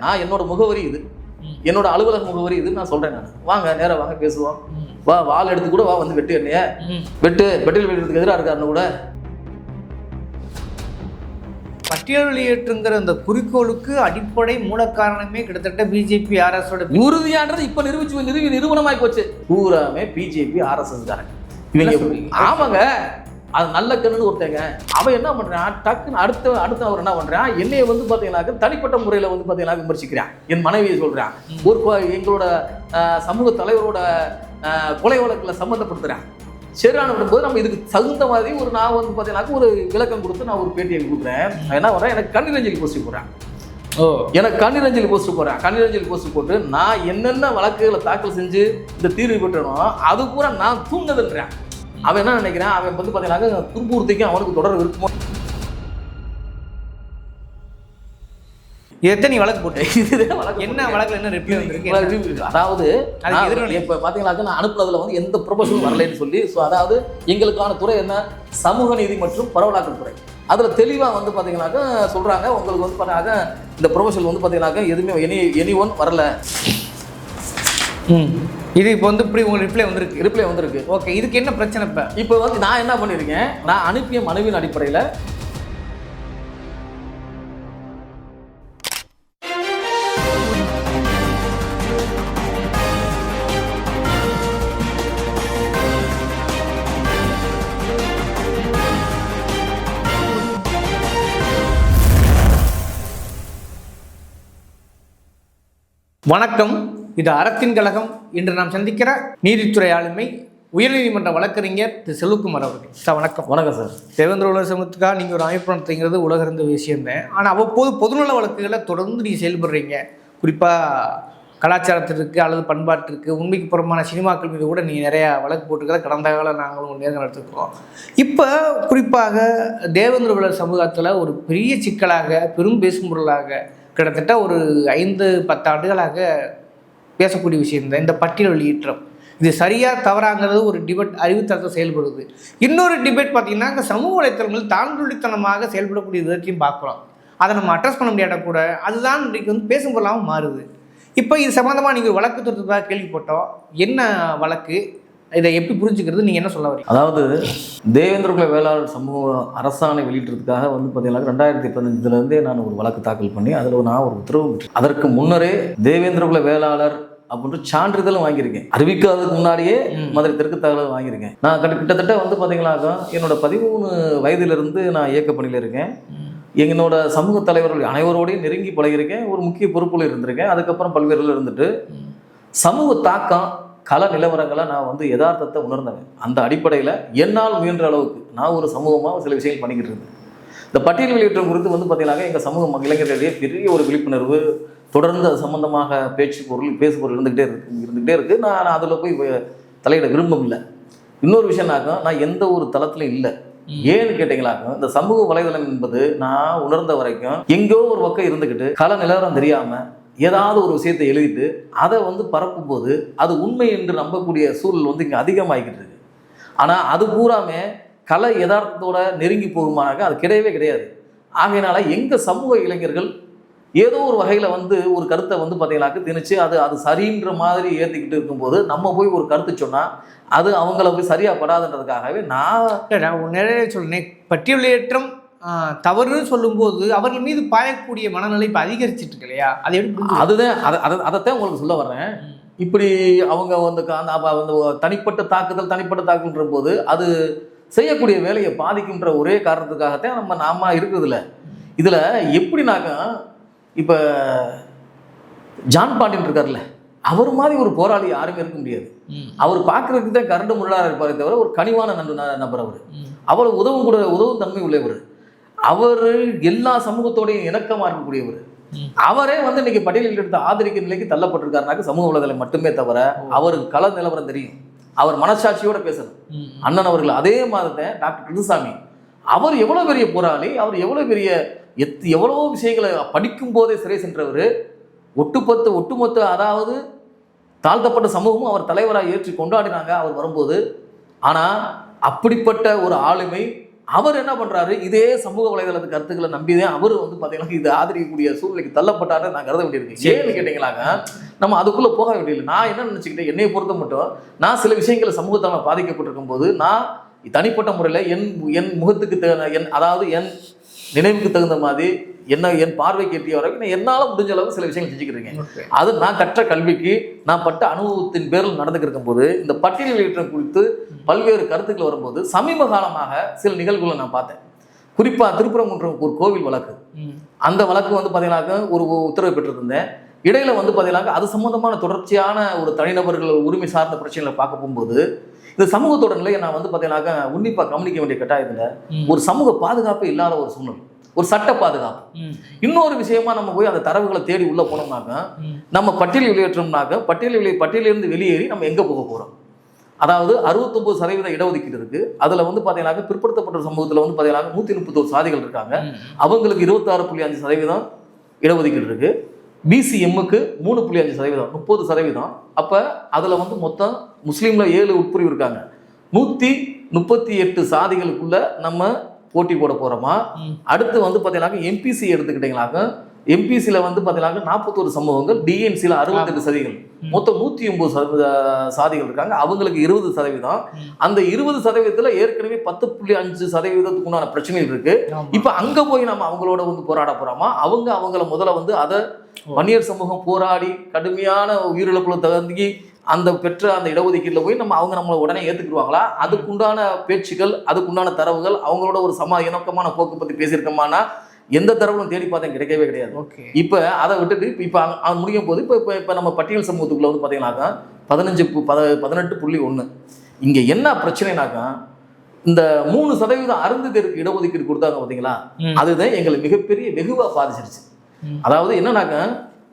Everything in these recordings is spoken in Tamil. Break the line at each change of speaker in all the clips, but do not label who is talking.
நான் என்னோட முகவரி இது. என்னோட அலுவலக முகவரி இதுன்னு நான் சொல்றேன் நான் வாங்க நேரா வாங்க பேசுவோம். வா வால் எடுத்து கூட வா வந்து வெட்டு என்னைய. வெட்டு வெட்டில் வெட்டுறதுக்கு எதிராக இருக்காருன்னு கூட
பட்டியல் வெளியேற்றுங்கிற அந்த குறிக்கோளுக்கு அடிப்படை மூல காரணமே கிட்டத்தட்ட பிஜேபி ஆர்எஸோட
உறுதியான்றது இப்ப நிரூபிச்சு நிறுவி நிறுவனமாய் போச்சு பூராமே பிஜேபி ஆர்எஸ்எஸ் காரங்க இவங்க? ஆமாங்க அது நல்ல கண்ணுன்னு ஒருத்தங்க. அவன் என்ன பண்றான்? டக்குன்னு அடுத்த அடுத்த அவர் என்ன பண்றான்? என்னைய வந்து பாத்தீங்கன்னாக்க தனிப்பட்ட முறையில வந்து பாத்தீங்கன்னா விமர்சிக்கிறான். என் மனைவியை சொல்றான். ஒரு எங்களோட சமூக தலைவரோட கொலை வழக்குல சம்மந்தப்படுத்துறான். சரியான போது நம்ம இதுக்கு தகுந்த மாதிரி ஒரு நான் வந்து பாத்தீங்கன்னாக்க ஒரு விளக்கம் கொடுத்து நான் ஒரு பேட்டியை கொடுக்குறேன். என்ன பண்றேன்? எனக்கு கண்ணீரஞ்சலி போஸ்ட் போடுறேன்.
ஓ.
எனக்கு கண்ணீரஞ்சலி போஸ்ட் போடுறேன். கண்ணீரஞ்சலி போஸ்ட் போட்டு நான் என்னென்ன வழக்குகளை தாக்கல் செஞ்சு இந்த தீர்வு பெற்றனோ அது பூரா நான் தூங்குதுன்றேன் அவன் என்ன நினைக்கிறான்? அவன் வந்து பார்த்தீங்கன்னா துன்புறுத்திக்கும் அவனுக்கு தொடர் விருப்பமோ
எத்தனை வழக்கு போட்டு
இதுதான் வழக்கு
என்ன வழக்குல என்ன ரிப்ளை வந்திருக்கு?
அதாவது. இப்ப பாத்தீங்கன்னாக்க நான் அனுப்புனதுல வந்து எந்த ப்ரொபோசலும் வரலைன்னு சொல்லி ஸோ அதாவது எங்களுக்கான துறை என்ன? சமூக நீதி மற்றும் பரவலாக்கல் துறை. அதுல தெளிவா வந்து பாத்தீங்கன்னாக்க சொல்றாங்க. உங்களுக்கு வந்து பாத்தீங்கன்னா இந்த ப்ரொபோசல் வந்து பாத்தீங்கன்னாக்க எதுவுமே எனி எனி ஒன் வரல.
ம். இது இப்போ வந்து இப்படி உங்களுக்கு ரிப்ளை வந்திருக்கு.
ரிப்ளை வந்திருக்கு.
ஓகே இதுக்கு என்ன பிரச்சனை இப்போ?
இப்போ வந்து நான் என்ன பண்ணியிருக்கேன் நான் அனுப்பிய மனுவின் அடிப்படையில்
வணக்கம். இது அறத்தின் கழகம் இன்று நாம் சந்திக்கிற நீதித்துறை ஆளுமை உயர்நீதிமன்ற வழக்கறிஞர் திரு செல்வகுமார் அவர்கள். சார் வணக்கம்.
வணக்கம் சார்.
தேவேந்திர உலக சமூகத்துக்காக நீங்கள் ஒரு அமைப்பு நடத்துங்கிறது உலக இருந்த விஷயம் தான் ஆனால் அவ்வப்போது பொதுநல வழக்குகளை தொடர்ந்து நீங்கள் செயல்படுறீங்க. குறிப்பாக கலாச்சாரத்திற்கு அல்லது பண்பாட்டிற்கு உண்மைக்கு புறமான சினிமாக்கள் மீது கூட நீங்கள் நிறையா வழக்கு போட்டுக்கிறத கடந்த கால நாங்களும் நேரம் நடத்திருக்கோம் இப்போ குறிப்பாக தேவேந்திர உலக சமூகத்தில் ஒரு பெரிய சிக்கலாக பெரும் பேசும் பொருளாக கிட்டத்தட்ட ஒரு ஐந்து பத்து ஆண்டுகளாக பேசக்கூடிய விஷயம் தான் இந்த பட்டியல் வெளியேற்றம் இது சரியாக தவறாங்கிறது ஒரு டிபேட் அறிவுத்தரத்தை செயல்படுது. இன்னொரு டிபேட் பார்த்தீங்கன்னா இந்த சமூக வலைத்தளங்கள் தாழ்ந்தொழித்தனமாக செயல்படக்கூடிய விதத்தையும் பார்க்குறோம். அதை நம்ம அட்ரஸ் பண்ண முடியாத கூட அதுதான் இன்றைக்கு வந்து பேசும் பொருளாகவும் மாறுது. இப்போ இது சம்மந்தமாக நீங்கள் வழக்கு தொடுத்ததாக கேள்விப்பட்டோம். என்ன வழக்கு? இதை எப்படி புரிஞ்சுக்கிறது? நீங்கள் என்ன சொல்ல வரீங்க?
அதாவது தேவேந்திர குல வேளாளர் சமூக அரசாணை வெளியிட்டதுக்காக வந்து பார்த்தீங்கன்னா ரெண்டாயிரத்தி பதினஞ்சுலேருந்தே நான் ஒரு வழக்கு தாக்கல் பண்ணி அதில் நான் ஒரு உத்தரவு அதற்கு முன்னரே தேவேந்திர குல வேளாளர் அப்படின்ற சான்றிதழும் வாங்கியிருக்கேன். அறிவிக்காததுக்கு முன்னாடியே. மதுரை தெற்கு தகவல் வாங்கியிருக்கேன். நான் கிட்ட- கிட்டத்தட்ட வந்து பார்த்தீங்கன்னாக்கா என்னோட பதிமூணு வயதிலிருந்து நான் இயக்க பணியில் இருக்கேன். என்னோட சமூக தலைவர்கள் அனைவரோடையும் நெருங்கி பழகியிருக்கேன். ஒரு முக்கிய பொறுப்புல இருந்திருக்கேன். அதுக்கப்புறம் பல்வேறு இதுல இருந்துட்டு சமூக தாக்கம் கள நிலவரங்களை நான் வந்து யதார்த்தத்தை உணர்ந்தேன் அந்த அடிப்படையில் என்னால் முயன்ற அளவுக்கு நான் ஒரு சமூகமாக சில விஷயங்கள் பண்ணிக்கிட்டு இருந்தேன். இந்த பட்டியல் வெளியேற்றம் குறித்து வந்து பார்த்தீங்கன்னா எங்கள் சமூக இளைஞர்களிடையே பெரிய ஒரு விழிப்புணர்வு தொடர்ந்து அது சம்பந்தமாக பேச்சு பொருள் பேசு பொருள் இருந்துகிட்டே இருக்கு இருந்துகிட்டே இருக்கு. நான் அதில் போய் தலையிட விரும்பம் இல்லை இன்னொரு விஷயம்னாக்கா நான் எந்த ஒரு தளத்திலும் இல்லை. ஏன்னு கேட்டீங்களாக்கும் இந்த சமூக வலைதளம் என்பது நான் உணர்ந்த வரைக்கும் எங்கோ ஒரு பக்கம் இருந்துக்கிட்டு கள நிலவரம் தெரியாம ஏதாவது ஒரு விஷயத்தை எழுதிட்டு அதை வந்து பரப்பும்போது அது உண்மை என்று நம்பக்கூடிய சூழல் வந்து இங்கே அதிகமாகிக்கிட்டு இருக்கு. ஆனால் அது பூராமே கலை யதார்த்தத்தோட நெருங்கி போகுமானாக்க அது கிடையவே கிடையாது. ஆகையினால எங்கள் சமூக இளைஞர்கள் ஏதோ ஒரு வகையில் வந்து ஒரு கருத்தை வந்து பார்த்தீங்கன்னாக்க திணிச்சு அது அது சரின்ற மாதிரி ஏற்றிக்கிட்டு இருக்கும்போது நம்ம போய் ஒரு கருத்து சொன்னால் அது அவங்கள போய் சரியாக படாதுன்றதுக்காகவே நான்
நிறைய சொல்றேன். பட்டியல் வெளியேற்றம் ஆஹ், தவறுன்னு சொல்லும்போது அவர்கள் மீது பாயக்கூடிய மனநிலை இப்போ அதிகரிச்சிட்டு இருக்கு இல்லையா? அதை எப்படி?
அதுதான் அதை அதை அதைத்தான் உங்களுக்கு சொல்ல வர்றேன். இப்படி அவங்க வந்து அந்த தனிப்பட்ட தாக்குதல் தனிப்பட்ட தாக்குதல்ன்ற போது அது செய்யக்கூடிய வேலையை பாதிக்குன்ற ஒரே காரணத்துக்காகத்தான் நம்ம நாம இருக்குதுல இதுல எப்படினாக்கா இப்ப ஜான் பாண்டியன் இருக்கார்ல அவர் மாதிரி ஒரு போராளி யாருமே இருக்க முடியாது. அவர் பார்க்கறதுக்கு தான் கரண்டு முள்ளாக இருப்பாரே தவிர ஒரு கனிவான நபர் அவர். அவ்வளவு உதவும் கூட உதவும் தன்மை உள்ளவர் அவர் எல்லா சமூகத்தோடையும் இணக்கமா இருக்கக்கூடியவர். அவரே வந்து இன்னைக்கு பட்டியலில் எடுத்து ஆதரிக்கும் நிலைக்கு தள்ளப்பட்டிருக்காருனாக்க சமூக வலைதளம் மட்டுமே தவிர அவருக்கு கள நிலவரம் தெரியும் அவர் மனசாட்சியோட பேசணும். அண்ணன் அவர்கள் அதே மாதிரி தான் டாக்டர் கிருஷ்ணசாமி அவர் எவ்வளவு பெரிய போராளி அவர் எவ்வளவு பெரிய எத் எவ்வளவோ விஷயங்களை படிக்கும் போதே சிறை சென்றவர். ஒட்டுமொத்த ஒட்டுமொத்த அதாவது தாழ்த்தப்பட்ட சமூகமும் அவர் தலைவராக ஏற்றி கொண்டாடினாங்க அவர் வரும்போது. ஆனால் அப்படிப்பட்ட ஒரு ஆளுமை அவர் என்ன பண்றாரு? இதே சமூக வலைதளத்து கருத்துக்களை நம்பிதான் அவர் வந்து பாத்தீங்கன்னா இது ஆதரிக்கக்கூடிய சூழ்நிலைக்கு தள்ளப்பட்டாரு நான் கருத வேண்டியிருக்கு.
சரி.
ஏன்னு கேட்டீங்களாங்க நம்ம அதுக்குள்ள போக வேண்டியதில்லை நான் என்ன நினைச்சுக்கிட்டேன் என்னைய பொறுத்த மட்டும் நான் சில விஷயங்களை சமூகத்தால் பாதிக்கப்பட்டிருக்கும் போது நான் தனிப்பட்ட முறையில் என் என் முகத்துக்கு தகுந்த என் அதாவது என் நினைவுக்கு தகுந்த மாதிரி என்ன என் பார்வைக்கு எட்டிய வரைக்கும் நான் என்னால் முடிஞ்ச அளவு சில விஷயங்கள் செஞ்சுக்கிட்டு அது நான் கற்ற கல்விக்கு நான் பட்ட அனுபவத்தின் பேரில் நடந்துக்கிட்டு போது இந்த பட்டியல் வெளியேற்றம் குறித்து பல்வேறு கருத்துக்கள் வரும்போது சமீப காலமாக சில நிகழ்வுகளை நான் பார்த்தேன். குறிப்பாக திருப்பரங்குன்றம் ஒரு கோவில் வழக்கு. அந்த வழக்கு வந்து பார்த்தீங்கன்னாக்க ஒரு உத்தரவு பெற்றிருந்தேன். இடையில வந்து பார்த்தீங்கன்னாக்க அது சம்பந்தமான தொடர்ச்சியான ஒரு தனிநபர்கள் உரிமை சார்ந்த பிரச்சனைகளை பார்க்க போகும்போது இந்த சமூகத்தோட நிலையை நான் வந்து பார்த்தீங்கன்னாக்க உன்னிப்பாக கவனிக்க வேண்டிய கட்டாயத்தில். ஒரு சமூக பாதுகாப்பு இல்லாத ஒரு சூழ்நிலை ஒரு சட்ட பாதுகாப்பு. இன்னொரு விஷயமா நம்ம போய் அந்த தரவுகளை தேடி உள்ள போனோம்னாக்க. நம்ம பட்டியல் வெளியேற்றோம்னாக்க பட்டியல் வெளியே பட்டியலிருந்து வெளியேறி நம்ம எங்கே போக போகிறோம் அதாவது அறுபத்தொம்பது சதவீத இடஒதுக்கீடு இருக்கு அதில் வந்து பார்த்தீங்கன்னாக்க பிற்படுத்தப்பட்ட சமூகத்தில் வந்து பார்த்தீங்கன்னா நூற்றி முப்பத்தோரு சாதிகள் இருக்காங்க. அவங்களுக்கு இருபத்தாறு புள்ளி அஞ்சு சதவீதம் இடஒதுக்கீடு இருக்கு பிசிஎம்முக்கு மூணு புள்ளி அஞ்சு சதவீதம் முப்பது சதவீதம் அப்போ அதில் வந்து மொத்தம் முஸ்லீமில் ஏழு உட்பிரிவு இருக்காங்க நூற்றி முப்பத்தி எட்டு சாதிகளுக்குள்ள நம்ம போட்டி போட போகிறோமா. அடுத்து வந்து பார்த்தீங்கன்னாக்க எம்பிசி எடுத்துக்கிட்டீங்களாக்க எம்பிசியில் வந்து பார்த்தீங்கன்னாக்க நாற்பத்தோரு சமூகங்கள் டிஎன்சியில் அறுபத்தெட்டு சதவீதம்
ம்.
மொத்தம் நூற்றி ஒம்பது சதவீத சாதிகள் இருக்காங்க அவங்களுக்கு இருபது சதவீதம். அந்த இருபது சதவீதத்தில் ஏற்கனவே பத்து புள்ளி அஞ்சு சதவீதத்துக்கு உண்டான பிரச்சனைகள் இருக்கு. இப்போ அங்க போய் நம்ம அவங்களோட வந்து போராட போறோமா அவங்க அவங்கள முதல்ல வந்து அதை. வன்னியர் சமூகம் போராடி கடுமையான உயிரிழப்புல தகுந்தி அந்த பெற்ற அந்த இடஒதுக்கீடுல போய் நம்ம அவங்க நம்மளை உடனே ஏத்துக்குருவாங்களா அதுக்குண்டான பேச்சுக்கள் அதுக்குண்டான தரவுகள் அவங்களோட ஒரு சம இணக்கமான போக்கு பத்தி பேசியிருக்கோமானா எந்த தரவுகளும் தேடி பார்த்தேன் கிடைக்கவே கிடையாது.
ஓகே.
இப்போ அதை விட்டுட்டு இப்போ முடியும் போது இப்போ இப்போ இப்போ நம்ம பட்டியல் சமூகத்துக்குள்ள வந்து பார்த்தீங்கன்னாக்கா பதினஞ்சு பத பதினெட்டு புள்ளி ஒன்று இங்கே என்ன பிரச்சனைனாக்கா இந்த மூணு சதவீதம் அருந்ததிற்கு இடஒதுக்கீடு கொடுத்தாங்க பார்த்தீங்களா. அதுதான் எங்களை மிகப்பெரிய வெகுவாக பாதிச்சிருச்சு. அதாவது என்னன்னாக்கா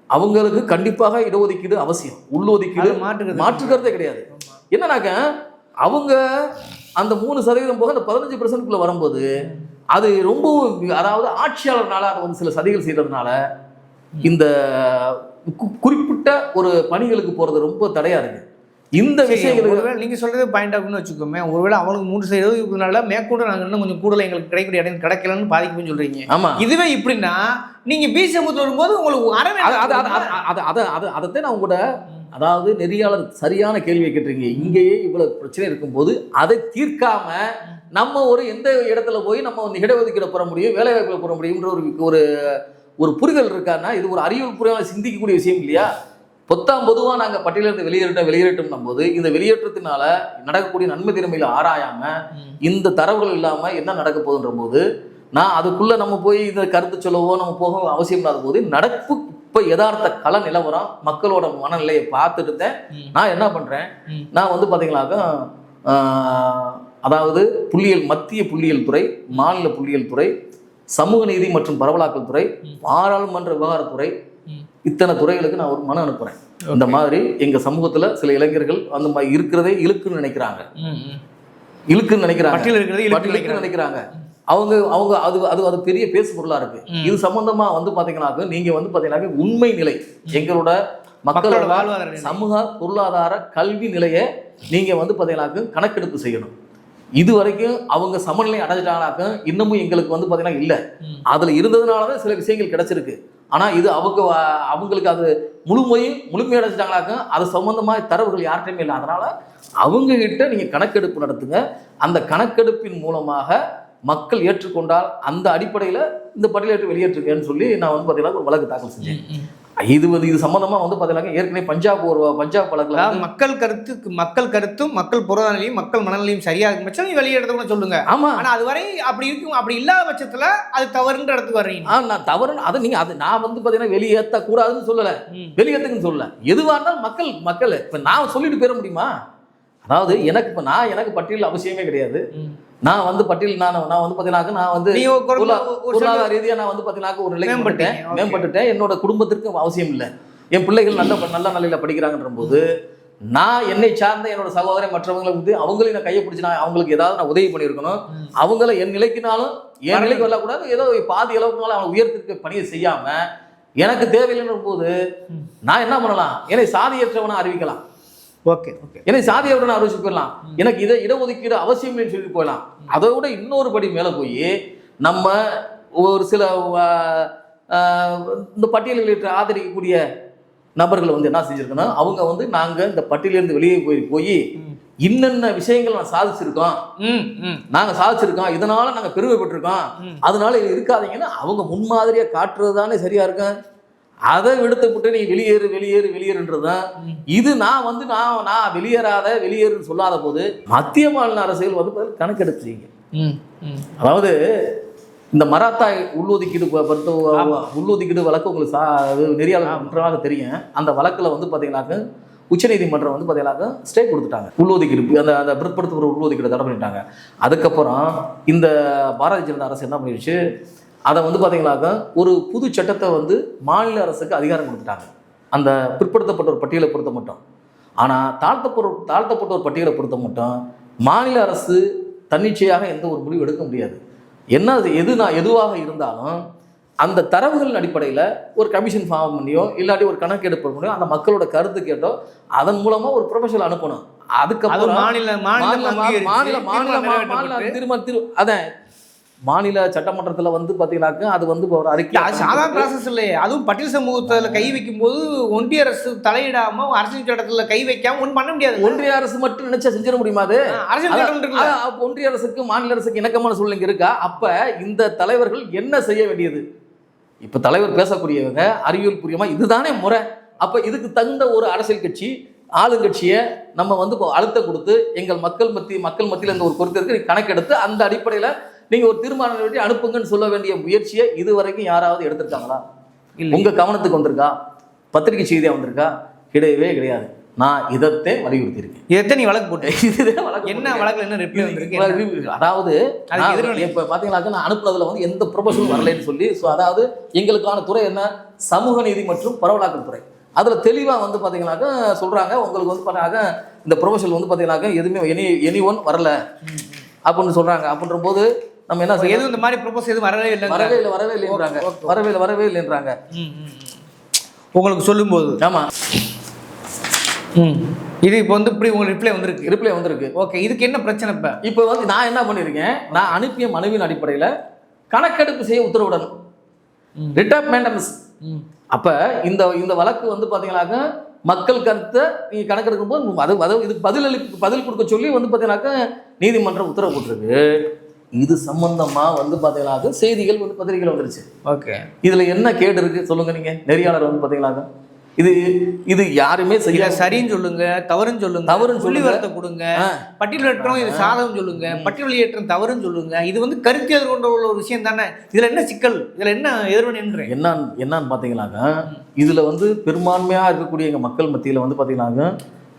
அவங்களுக்கு கண்டிப்பாக இடஒதுக்கீடு அவசியம். உள்ளொதுக்கீடு
மாற்றுக்கிறது
கிடையாது. என்னன்னாக்கா அவங்க அந்த மூணு சதவீதம் போக அந்த பதினஞ்சு பர்சன்ட்குள்ள வரும்போது அது ரொம்பவும் அதாவது ஆட்சியாளர்னால வந்து சில சதிகள் செய்யறதுனால இந்த குறிப்பிட்ட ஒரு பணிகளுக்கு போறது ரொம்ப தடையா இருக்கு. இந்த
சரி,
விஷயங்களுக்கு
ஒருவேளை நீங்க சொல்றது பாயிண்ட் ஆகுன்னு வச்சுக்கோமே. ஒருவேளை அவனுக்கு மூணு சைடு இருக்கிறதுனால மேற்கொண்டு நாங்க இன்னும் கொஞ்சம் கூடுதல் எங்களுக்கு கிடைக்கிற இடம் கிடைக்கலன்னு பாதிக்கும்னு சொல்றீங்க.
ஆமா.
இதுவே இப்படின்னா நீங்க பிசி சமூகத்தில் வரும்போது உங்களுக்கு அரண்
அது அது அது அது அது அது அது அதைத்தான் நான் உங்கள்கிட்ட அதாவது நெறியாளர் சரியான கேள்வியை கேட்டிருக்கீங்க. இங்கேயே இவ்வளவு பிரச்சனை இருக்கும்போது அதை தீர்க்காம நம்ம ஒரு எந்த இடத்துல போய் நம்ம இடஒதுக்கீடு பெற முடியும் வேலை வாய்ப்புல பெற முடியும்ன்ற ஒரு ஒரு ஒரு புரிதல் இருக்கான்னா இது ஒரு அறிவியல் புரியாமல் சிந்திக்கக்கூடிய விஷயம் இல்லையா? பொத்தாம் பொதுவாக நாங்கள் பட்டியலிருந்து வெளியேறிட்டோம் வெளியேறட்டும் போது இந்த வெளியேற்றத்தினால நடக்கக்கூடிய நன்மை திறமையில ஆராயாம இந்த தரவுகள் இல்லாம என்ன நடக்க போகுதுன்ற போது நான் அதுக்குள்ள நம்ம போய் இந்த கருத்து சொல்லவோ நம்ம போக அவசியம் இல்லாத போது நடப்பு இப்போ யதார்த்த கள நிலவரம் மக்களோட மனநிலையை பார்த்துட்டு தான்
ம்.
நான் என்ன பண்றேன்
ம்.
நான் வந்து பாத்தீங்கன்னாக்கா ஆஹ், அதாவது புள்ளியியல் மத்திய புள்ளியியல் துறை மாநில புள்ளியியல் துறை சமூக நீதி மற்றும் பரவலாக்கல் துறை. பாராளுமன்ற விவகாரத்துறை. இத்தனை துறைகளுக்கு நான் ஒரு மனு அனுப்புறேன் இந்த மாதிரி எங்க சமூகத்துல சில இளைஞர்கள் அந்த மாதிரி இருக்கிறதே இழுக்குன்னு நினைக்கிறாங்க. இழுக்குன்னு நினைக்கிறாங்க
நினைக்கிறாங்க.
அவங்க அவங்க அது அது அது பெரிய பேசு பொருளா இருக்கு. இது சம்பந்தமா வந்து பாத்தீங்கன்னாக்க நீங்க வந்து பாத்தீங்கன்னா உண்மை நிலை எங்களோட
மக்களோட.
சமூக பொருளாதார கல்வி நிலையை நீங்க வந்து பாத்தீங்கன்னாக்க கணக்கெடுப்பு செய்யணும் இது வரைக்கும் அவங்க சமநிலை அடைஞ்சிட்டாங்கனாக்க இன்னமும் எங்களுக்கு வந்து பாத்தீங்கன்னா இல்ல. அதுல இருந்ததுனால தான் சில விஷயங்கள் கிடைச்சிருக்கு ஆனால் இது அவங்க அவங்களுக்கு அது முழுமையும் முழுமையை அடைஞ்சிட்டாங்கனாக்க அது சம்மந்தமாக தரவுகள் யார்கிட்டையுமே இல்லை. அதனால் அவங்க நீங்கள் கணக்கெடுப்பு நடத்துங்க. அந்த கணக்கெடுப்பின் மூலமாக மக்கள் ஏற்றுக்கொண்டால் அந்த அடிப்படையில் இந்த பட்டியலேற்று வெளியேற்றுங்கன்னு சொல்லி நான் வந்து பார்த்தீங்கன்னா ஒரு வழக்கு தாக்கல் செஞ்சேன். இது வந்து இது சம்பந்தமா வந்து பார்த்தீங்கன்னா ஏற்கனவே பஞ்சாப் ஒரு பஞ்சாப் வழக்குல
மக்கள் கருத்து மக்கள் கருத்தும் மக்கள் பொருளாதார நிலையும் மக்கள் மனநிலையும் சரியா இருக்கும் பட்சம் நீ வெளியே இடத்துல சொல்லுங்க.
ஆமா.
ஆனா அது வரை அப்படி இருக்கும் அப்படி இல்லாத பட்சத்துல அது தவறுன்ற இடத்துக்கு வர்றீங்க.
ஆ, நான் தவறு அதை நீங்க அது நான் வந்து பார்த்தீங்கன்னா வெளியேற்ற கூடாதுன்னு சொல்லல. வெளியேற்றுக்குன்னு சொல்லல. எதுவா இருந்தாலும் மக்கள் மக்கள் இப்ப நான் சொல்லிட்டு போயிட முடியுமா? அதாவது எனக்கு இப்ப நான் எனக்கு பட்டியல் அவசியமே கிடையாது. நான் வந்து பட்டியல் நான் நான் வந்து பார்த்தீங்கன்னா நான் வந்து பொருளாதார ரீதியா நான் வந்து பார்த்தீங்கன்னா ஒரு வந்துட்டேன்.
okay.
மேம்பட்டுட்டேன். என்னோட குடும்பத்திற்கு அவசியம் இல்லை. என் பிள்ளைகள் நல்ல நல்ல நிலையில படிக்கிறாங்கன்ற போது நான் என்னை சார்ந்த என்னோட சகோதரன் மற்றவங்களை வந்து அவங்களையும் நான் கையை பிடிச்சி நான் அவங்களுக்கு ஏதாவது நான் உதவி பண்ணியிருக்கணும். அவங்கள என் நிலைக்குனாலும் என் நிலைக்கு வரக்கூடாது. ஏதோ பாதி அளவுக்குனாலும் அவங்க உயர்த்திருக்க பணியை செய்யாம எனக்கு தேவையில்லைன்ற போது. நான் என்ன பண்ணலாம்? என்னை சாதியற்றவனா அறிவிக்கலாம்.
ஓகே ஓகே
ஏன்னா சாதியை விட நான் அறிவிச்சு போயிடலாம் எனக்கு இதை இடஒதுக்கீடு அவசியம் சொல்லி போயிடலாம் அதை விட இன்னொரு படி மேலே போய் நம்ம ஒரு சில இந்த பட்டியல்களில் ஆதரிக்கக்கூடிய நபர்கள் வந்து என்ன செஞ்சிருக்கணும் அவங்க வந்து நாங்கள் இந்த பட்டியலிருந்து வெளியே போய் போய் இன்னென்ன விஷயங்கள் நான் சாதிச்சிருக்கோம். நாங்க சாதிச்சிருக்கோம். இதனால நாங்க பெருமைப்பட்டிருக்கோம்.
ம்.
அதனால இது இருக்காதீங்கன்னு அவங்க முன்மாதிரியா காட்டுறது தானே சரியா இருக்கும்? அதை விடுத்துப்பட்டு நீ வெளியேறு வெளியேறு வெளியேறுன்றதுதான். இது நான் வந்து நான் நான் வெளியேறாத வெளியேறுன்னு சொல்லாத போது மத்திய மாநில அரசுகள் வந்து
ம்
அதாவது இந்த மராத்தா உள்ளொதுக்கீடு பொ- பொறுத்த உள்ளொதுக்கீடு வழக்கு உங்களுக்கு சா நெறியாளர் நன்றாக தெரியும். அந்த வழக்கில் வந்து பார்த்தீங்கன்னாக்க உச்சநீதிமன்றம் வந்து பார்த்தீங்கன்னாக்க ஸ்டே கொடுத்துட்டாங்க. உள்ளொதுக்கீடு அந்த அந்த பிற்படுத்தப்பட்ட உள்ளொதுக்கீடு தடை பண்ணிட்டாங்க. அதுக்கப்புறம் இந்த பாரதிய ஜனதா அரசு என்ன பண்ணிடுச்சு? அதை வந்து பார்த்தீங்கன்னாக்க ஒரு புது சட்டத்தை வந்து மாநில அரசுக்கு அதிகாரம் கொடுத்துட்டாங்க. அந்த பிற்படுத்தப்பட்ட ஒரு பட்டியலை பொறுத்த மட்டும். ஆனால் தாழ்த்தப்பட்ட தாழ்த்தப்பட்ட ஒரு பட்டியலை பொறுத்த மட்டும் மாநில அரசு தன்னிச்சையாக எந்த ஒரு முடிவு எடுக்க முடியாது. என்ன அது எது நான் எதுவாக இருந்தாலும் அந்த தரவுகளின் அடிப்படையில் ஒரு கமிஷன் ஃபார்ம் பண்ணியோ இல்லாட்டி ஒரு கணக்கெடுப்பு பண்ணியோ அந்த மக்களோட கருத்து கேட்டோ அதன் மூலமா ஒரு ப்ரொஃபஷனல் அனுப்பணும்.
அது
அதுக்கப்புறம்
மாநில மாநில
மாநில மாநில மாநில மாநில திரும்ப திரு அதான் மாநில சட்டமன்றத்தில் வந்து பார்த்தீங்கன்னாக்க அது வந்து ஒரு அறிக்கை
அது சாதாரண ப்ராசஸ் இல்லையே. அதுவும் பட்டியல் சமூகத்துல கை வைக்கும் போது ஒன்றிய அரசு தலையிடாம அரசியல் சட்டத்துல கை வைக்காம ஒன்றும் பண்ண முடியாது.
ஒன்றிய அரசு மட்டும் நினைச்சா செஞ்சிட முடியுமா அது?
அரசியல்
ஒன்றிய அரசுக்கு மாநில அரசுக்கு இணக்கமான சூழ்நிலை இருக்கா? அப்ப இந்த தலைவர்கள் என்ன செய்ய வேண்டியது? இப்ப தலைவர் பேசக்கூடியவங்க அறிவியல் பூர்வமா இதுதானே முறை. அப்ப இதுக்கு தகுந்த ஒரு அரசியல் கட்சி ஆளுங்கட்சியை நம்ம வந்து இப்போ அழுத்தம் கொடுத்து எங்கள் மக்கள் மத்திய மக்கள் மத்தியில் இந்த ஒரு பொறுத்து இருக்கு கணக்கெடுத்து அந்த அடிப்படையில் நீங்க ஒரு தீர்மானம் வேண்டி அனுப்புங்கன்னு சொல்ல வேண்டிய முயற்சியை இது வரைக்கும் யாராவது எடுத்திருக்காங்களா?
இல்ல
உங்க கவனத்துக்கு வந்திருக்கா? பத்திரிகை செய்தியா வந்திருக்கா? கிடையவே கிடையாது. நான் இதைத்தே வலியுறுத்தியிருக்கேன்.
நீ வழக்கு போட்டு
இதுதான் வழக்கு
என்ன. வழக்குல என்ன ரிப்ளை வந்திருக்கு?
அதாவது. இப்ப பாத்தீங்கன்னாக்க நான் அனுப்புனதுல வந்து எந்த ப்ரொபோசலும் வரலைன்னு சொல்லி ஸோ அதாவது எங்களுக்கான துறை என்ன? சமூக நீதி மற்றும் பரவலாக்கல் துறை. அதுல தெளிவா வந்து பாத்தீங்கன்னாக்க சொல்றாங்க. உங்களுக்கு வந்து பாத்தீங்கன்னா இந்த ப்ரொபோசல் வந்து பாத்தீங்கன்னாக்க எதுவுமே எனி எனி ஒன் வரல அப்படின்னு சொல்றாங்க. அப்படின்ற போது நம்ம என்ன
எதுவும் இந்த மாதிரி ப்ரொபோஸ் எதுவும் வரவே இல்லை
வரவே இல்லை வரவே இல்லைன்றாங்க. வரவே இல்லை வரவே இல்லைன்றாங்க.
உங்களுக்கு சொல்லும்போது.
ஆமா.
ம். இது இப்போ வந்து இப்படி உங்களுக்கு ரிப்ளை வந்திருக்கு.
ரிப்ளை வந்திருக்கு.
ஓகே இதுக்கு என்ன பிரச்சனை இப்போ?
இப்போ வந்து நான் என்ன பண்ணியிருக்கேன் நான் அனுப்பிய மனுவின் அடிப்படையில் கணக்கெடுப்பு செய்ய உத்தரவிடணும்.
ம்.
ரிட் ஆஃப் மெயின்டெனன்ஸ்
ம்.
அப்போ இந்த இந்த வழக்கு வந்து பார்த்தீங்கன்னாக்க மக்கள் கருத்தை நீங்கள் கணக்கெடுக்கும் போது அது அது இதுக்கு பதில் அளி பதில் கொடுக்க சொல்லி வந்து பார்த்தீங்கன்னாக்க நீதிமன்றம் உத்தரவு போட்டிருக்கு. இது சம்பந்தமா வந்து பார்த்தீங்கன்னாக்க செய்திகள் வந்து பத்திரிகையில் வந்துருச்சு.
ஓகே.
இதில் என்ன கேடு இருக்கு சொல்லுங்க நீங்க. நெறியாளர் வந்து பார்த்தீங்கன்னாக்க இது இது யாருமே
இல்ல
செய்ய
சரின்னு சொல்லுங்க தவறுன்னு சொல்லுங்க
தவறுன்னு
சொல்லி. வரத்தை கொடுங்க
ஆ.
பட்டியலேற்றம் இது சாதகம் சொல்லுங்க பட்டியல் வெளியேற்றம் தவறுன்னு சொல்லுங்க. இது வந்து கருத்து எதிர்கொண்ட உள்ள ஒரு விஷயம் தானே. இதுல என்ன சிக்கல்? இதுல என்ன எதிர்வினைன்றேன்
என்னன்னு என்னன்னு பார்த்தீங்கன்னாக்க இதில் வந்து பெரும்பான்மையாக இருக்கக்கூடிய எங்கள் மக்கள் மத்தியில் வந்து பார்த்தீங்கன்னாக்க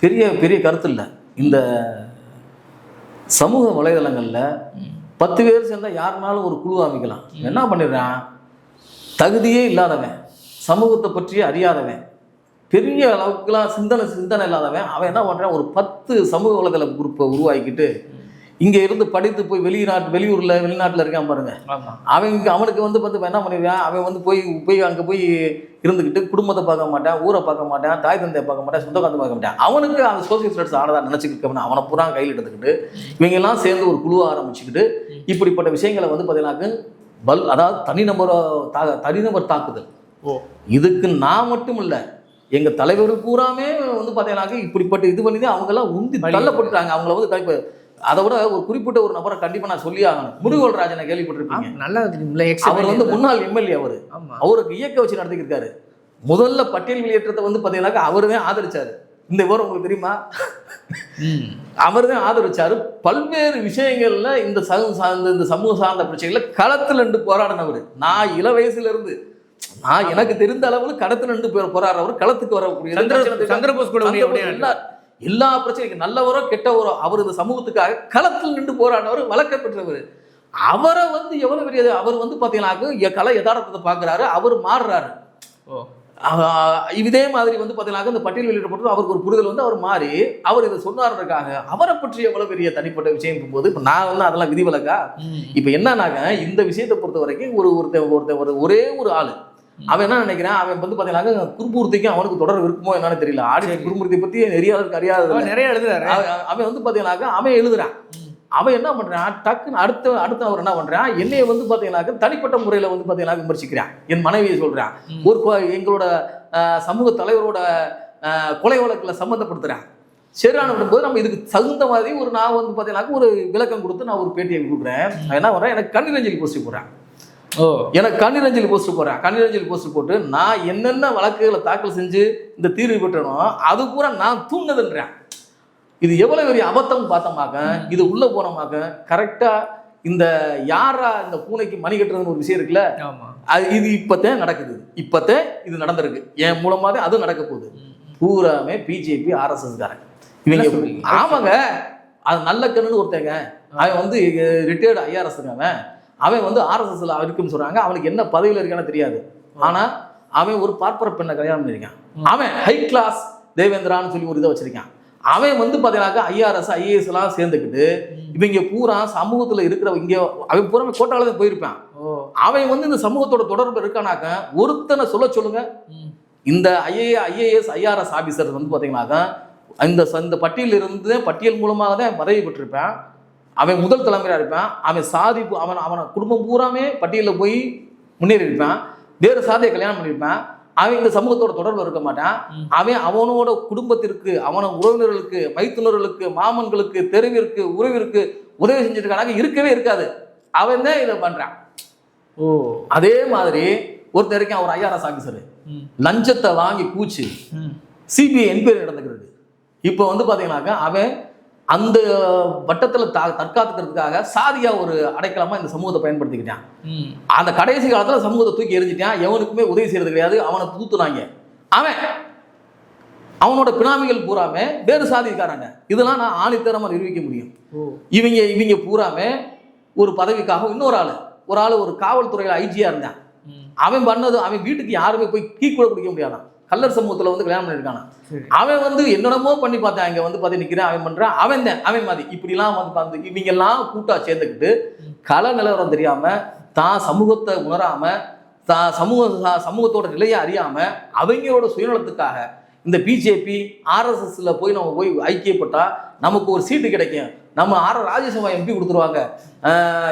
பெரிய பெரிய கருத்து இல்லை. இந்த சமூக வலைதளங்களில் பத்து பேர் சேர்ந்தா யாருனாலும் ஒரு குழு அமைக்கலாம். என்ன பண்ணிடுறான்? தகுதியே இல்லாதவன் சமூகத்தை பற்றி அறியாதவன் பெரிய அளவுக்குலாம் சிந்தனை சிந்தனை இல்லாதவன் அவன் என்ன பண்ணுறான் ஒரு பத்து சமூக வலைதள குரூப்பை உருவாக்கிட்டு இங்கே இருந்து படித்து போய் வெளிநாட்டு வெளியூரில் வெளிநாட்டில் இருக்கான் பாருங்க. அவன் அவனுக்கு வந்து பார்த்து என்ன பண்ணிடுவான் அவன் வந்து போய் போய் அங்கே போய் இருந்துக்கிட்டு குடும்பத்தை பார்க்க மாட்டான் ஊரை பார்க்க மாட்டான் தாய் தந்தையை பார்க்க மாட்டான் சொந்த காந்து பார்க்க மாட்டான். அவனுக்கு அந்த சோசியல் ஸ்டேட்டஸ் ஆனதா நினச்சிக்கிட்டு அவனை பூரா கையில் எடுத்துக்கிட்டு இவங்க எல்லாம் சேர்ந்து ஒரு குழுவை ஆரம்பிச்சுக்கிட்டு இப்படிப்பட்ட விஷயங்களை வந்து பார்த்தீங்கன்னாக்க பல் அதாவது தனிநபர் தா தனிநபர் தாக்குதல்.
ஓ.
இதுக்கு நான் மட்டும் இல்லை எங்க தலைவர் பூராமே வந்து பார்த்தீங்கன்னாக்க இப்படிப்பட்ட இது பண்ணி அவங்கெல்லாம் உந்தி. தள்ளப்பட்டுட்டாங்க. அவங்கள வந்து அதை விட ஒரு குறிப்பிட்ட ஒரு நபரை கண்டிப்பா நான் சொல்லி ஆகணும். முருகோல் ராஜனை கேள்விப்பட்டிருப்பீங்க.
நல்லா
அவர் வந்து முன்னாள் எம்எல்ஏ அவர். அவருக்கு இயக்க வச்சு நடத்திக்கிருக்காரு. முதல்ல பட்டியல் வெளியேற்றத்தை வந்து பார்த்தீங்கன்னாக்கா அவர் தான் ஆதரிச்சாரு. இந்த விவரம் உங்களுக்கு தெரியுமா? அவர் தான் ஆதரிச்சாரு. பல்வேறு விஷயங்கள்ல இந்த சமூக சார்ந்த இந்த சமூக சார்ந்த பிரச்சனைகளை களத்துல நின்று போராடினவர். நான் இள வயசுல இருந்து நான் எனக்கு தெரிந்த அளவுல களத்துல நின்று போராடுறவர் களத்துக்கு வரக்கூடிய
சந்திரபோஸ் கூட
எல்லா பிரச்சனைக்கும் நல்லவரோ கெட்டவரோ அவர் இந்த சமூகத்துக்காக களத்தில் நின்று போராடினவர் வழக்க பெற்றவர். அவரை வந்து எவ்வளவு பெரிய அவர் வந்து பாத்தீங்கன்னாக்க எ- கலை யதார்த்தத்தை பார்க்கறாரு அவர் மாறுறாரு. இதே மாதிரி வந்து பார்த்தீங்கன்னா இந்த பட்டியல் வெளியிடப்பட்டது அவருக்கு ஒரு புரிதல் வந்து அவர் மாறி அவர் இதை சொன்னாருக்காக அவரை பற்றி எவ்வளவு பெரிய தனிப்பட்ட விஷயம் போது இப்போ நான் வந்து அதெல்லாம் விதிவிலக்கா? இப்போ என்னன்னாங்க இந்த விஷயத்தை பொறுத்த வரைக்கும் ஒரு ஒருத்தன் ஒருத்தன் ஒரு ஒரே ஒரு ஆள். அவன் என்ன நினைக்கிறான்? அவன் வந்து பாத்தீங்கன்னா குருமூர்த்திக்கும் அவனுக்கு தொடர் இருக்குமோ என்னன்னு தெரியல. ஆடி. குருமூர்த்தி பத்தி நிறைய அறியாதது
அவர் நிறைய எழுதுறாரு.
அவன் வந்து பாத்தீங்கன்னாக்கா அவன் எழுதுறான். அவன் என்ன பண்றான்? டக்குன்னு அடுத்த அடுத்த அவர் என்ன பண்றான்? என்னைய வந்து பாத்தீங்கன்னாக்கா தனிப்பட்ட முறையில வந்து பாத்தீங்கன்னா விமர்சிக்கிறான். என் மனைவியை சொல்றான். ஒரு எங்களோட சமூக தலைவரோட கொலை வழக்குல சம்மந்தப்படுத்துறேன். சரியான போது நம்ம இதுக்கு தகுந்த மாதிரி ஒரு நான் வந்து பாத்தீங்கன்னாக்கா ஒரு விளக்கம் கொடுத்து நான் ஒரு பேட்டியை கொடுக்குறேன். என்ன பண்றேன்? எனக்கு கண்ணீரஞ்சலி போஸ்ட் போடுறேன். எனக்கு கண்ணீரஞ்சலி போஸ்ட் போடுறேன். கண்ணீரஞ்சலி போஸ்ட் போட்டு நான் என்னென்ன வழக்குகளை தாக்கல் செஞ்சு இந்த தீர்வு பெற்றனோ அது பூரா நான் தூங்கினதுன்றேன் இது எவ்வளவு பெரிய அபத்தம் பார்த்தோமாக்க இது உள்ள போனோமாக்க கரெக்டா இந்த யாரா இந்த பூனைக்கு மணி கட்டுறதுன்னு ஒரு விஷயம் இருக்குல்ல?
ஆமா.
அது இது இப்போத்தான் நடக்குது. இப்போத்தான் இது நடந்திருக்கு. என் மூலமா தான் அது நடக்க போகுது. பூராமே பிஜேபி ஆர்எஸ்எஸ்காரங்க
என்ன
இவங்க? ஆமாங்க. அது நல்ல கண்ணுன்னு ஒருத்தங்க. அவன் வந்து ரிட்டையர்டு ஐஆர்எஸ் அவன் அவன் வந்து ஆர்எஸ்எஸ்ல இருக்குன்னு சொல்றாங்க. அவனுக்கு என்ன பதவியில் இருக்கான்னு தெரியாது. ஆனா அவன் ஒரு பார்ப்பர பெண்ணை கல்யாணம் பண்ணிருக்கான் அவன் ஹை கிளாஸ் தேவேந்திரான்னு சொல்லி ஒரு இதை வச்சிருக்கான். அவன் வந்து பார்த்தீங்கன்னாக்கா ஐஆர்எஸ் ஐஏஎஸ் எல்லாம் சேர்ந்துக்கிட்டு இவங்க பூரா சமூகத்துல இருக்கிற இங்க அவன் பூரா கோட்டால போயிருப்பான். அவன் வந்து இந்த சமூகத்தோட தொடர்பு இருக்கானாக்க ஒருத்தனை சொல்ல சொல்லுங்க. இந்த ஐஏ ஐஏஎஸ் ஐஆர்எஸ் ஆபீசர் வந்து பார்த்தீங்கன்னாக்கா இந்த இந்த பட்டியலில் இருந்து பட்டியல் மூலமாக தான் பதவி பெற்றிருப்பான். அவன் முதல் தலைமுறையாக இருப்பான். அவன் சாதி அவன் அவன் குடும்பம் பூராமே பட்டியலில் போய் முன்னேறி இருப்பான். வேறு சாதியை கல்யாணம் பண்ணியிருப்பான். அவன் இந்த சமூகத்தோட தொடர்பு இருக்க மாட்டான். அவன் அவனோட குடும்பத்திற்கு அவன உறவினர்களுக்கு மைத்துனர்களுக்கு மாமன்களுக்கு தெருவிற்கு உறவிற்கு உதவி செஞ்சுட்டு இருக்கானாக்க இருக்கவே இருக்காது. அவன் தான் இதை பண்றான்.
ஓ.
அதே மாதிரி ஒருத்தர் இருக்கான் ஒரு ஐஆர்எஸ் ஆஃபீஸர் லஞ்சத்தை வாங்கி கூச்சு
ம்.
சிபிஐ என்கொயரி நடந்துக்கிறது. இப்போ வந்து பார்த்தீங்கன்னாக்கா அவன் அந்த வட்டத்தில் தா தற்காத்துக்கிறதுக்காக சாதியா ஒரு அடைக்கலமா இந்த சமூகத்தை பயன்படுத்திக்கிட்டான். அந்த கடைசி காலத்தில் சமூகத்தை தூக்கி எரிஞ்சிட்டான் எவனுக்குமே உதவி செய்யறது கிடையாது. அவனை தூத்துனாங்க. அவன் அவனோட பினாமிகள் பூராமே வேறு சாதிக்காரங்க. இதெல்லாம் நான் ஆணித்தரமாக நிரூபிக்க முடியும். இவங்க இவங்க பூராமே ஒரு பதவிக்காக இன்னொரு ஆள். ஒரு ஆள் ஒரு காவல்துறையில் ஐஜியாக இருந்தான். அவன் பண்ணது அவன் வீட்டுக்கு யாருமே போய் கீ கூட குடிக்க முடியாதான். கல்லர் சமூகத்தில் வந்து கல்யாணம் பண்ணியிருக்கானா அவன் வந்து என்னென்னமோ பண்ணி பார்த்தான். இங்கே வந்து பார்த்து நிற்கிறேன் அவன் பண்ணுறான் அவன் தான் அவன் மாதிரி. இப்படிலாம் வந்து பார்த்து இவங்க எல்லாம் கூட்டா சேர்ந்துக்கிட்டு கள நிலவரம் தெரியாம தான் சமூகத்தை உணராம தான் சமூக சமூகத்தோட நிலையை அறியாம அவங்களோட சுயநலத்துக்காக இந்த பிஜேபி ஆர்எஸ்எஸ்ல போய் நம்ம போய் ஐக்கியப்பட்டா நமக்கு ஒரு சீட்டு கிடைக்கும். நம்ம ஆர் ராஜ்யசபா எம்பி கொடுத்துருவாங்க.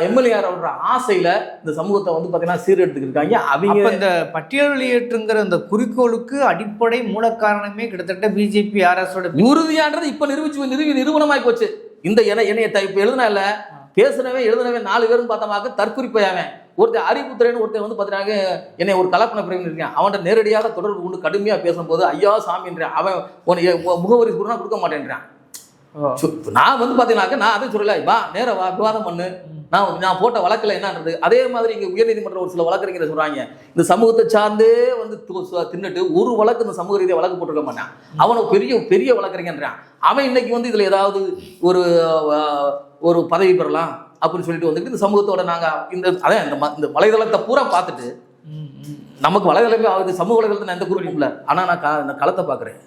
எம்எல்ஏ ஆர்ன்ற ஆசையில இந்த சமூகத்தை வந்து பார்த்தீங்கன்னா சீரெடுத்துக்கிட்டு இருக்காங்க அவங்க
இந்த பட்டியல் வெளியேற்றுங்கிற இந்த குறிக்கோளுக்கு அடிப்படை மூல காரணமே கிட்டத்தட்ட பிஜேபி ஆர்எஸோட
உறுதியான்றது இப்ப நிரூபிச்சு நிறுவி நிறுவனமாய் போச்சு. இந்த என என்னைய இப்ப எழுதுனா இல்ல. பேசுனவன் எழுதுனவன் நாலு பேரும் பார்த்தமாக்க தற்குறிப்பையாவன் ஒருத்தர் அறிவுத்துறைன்னு ஒருத்தர் வந்து பார்த்தீங்கன்னா என்னை ஒரு கலப்பன பிரிவு இருக்கேன். அவன்கிட்ட நேரடியாக தொடர்பு கொண்டு கடுமையாக பேசும்போது ஐயா சாமின்றேன் அவன் உன் முகவரி கூறினா கொடுக்க மாட்டேன்றான். நான் வந்து பார்த்தீங்கன்னாக்க நான் அதை சொல்லல வா நேரா வா விவாதம் பண்ணு. நான் நான் போட்ட வழக்கில் என்னன்றது அதே மாதிரி இங்கே உயர்நீதிமன்றம் ஒரு சில வழக்கறிஞர் சொல்றாங்க. இந்த சமூகத்தை சார்ந்தே வந்து தின்னுட்டு ஒரு வழக்கு இந்த சமூக ரீதியாக வழக்கு போட்டிருக்க மாட்டான். அவனை பெரிய பெரிய வழக்கறிஞன்றான் அவன் இன்னைக்கு வந்து இதில் ஏதாவது ஒரு ஒரு பதவி பெறலாம் அப்படின்னு சொல்லிட்டு வந்துட்டு இந்த சமூகத்தோட நாங்கள் இந்த அதான் இந்த இந்த வலைதளத்தை பூரா பார்த்துட்டு. நமக்கு வலைதளமே ஆகுது சமூக வலைதளத்தை நான் எந்த குறிப்பும் இல்லை. ஆனால் நான் க- களத்தை பார்க்குறேன்.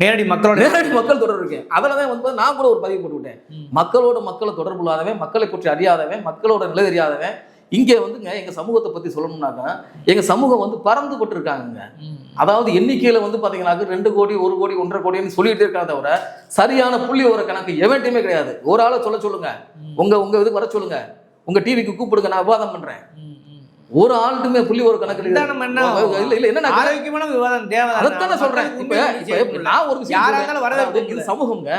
நேரடி மக்களோட
நேரடி மக்கள் தொடர்பு இருக்கேன். அதில் தான் வந்து நான் கூட ஒரு பதிவு போட்டு விட்டேன். மக்களோட மக்களை தொடர்பு இல்லாதவன் மக்களை பற்றி அறியாதவன் மக்களோட நிலை தெரியாதவன் இங்கே வந்துங்க எங்கள் சமூகத்தை பற்றி சொல்லணும்னாக்கா எங்கள் சமூகம் வந்து பறந்துபட்டு இருக்காங்கங்க
ம்.
அதாவது எண்ணிக்கையில் வந்து பார்த்தீங்கன்னாக்க ரெண்டு கோடி ஒரு கோடி ஒன்றரை கோடின்னு சொல்லிட்டு இருக்காங்க தவிர சரியான புள்ளி ஒரு கணக்கு எவன்ட்டையுமே கிடையாது. ஒரு ஆளை சொல்ல சொல்லுங்க. உங்க உங்க இதுக்கு வர சொல்லுங்க. உங்க டிவிக்கு கூப்பிடுங்க நான் விவாதம் பண்றேன். ஒரு ஆளுட்டுமே புள்ளி ஒரு கணக்கு
நம்ம என்ன
இல்ல இல்ல என்ன
ஆரோக்கியமான விவாதம் தேவை
அதைத்தானே சொல்றேன். இப்ப நான் ஒரு விஷயம்
யாரா
சொல்றேன்.
இருந்தாலும் வரவேற்பு
அதாவது இது சமூகங்க.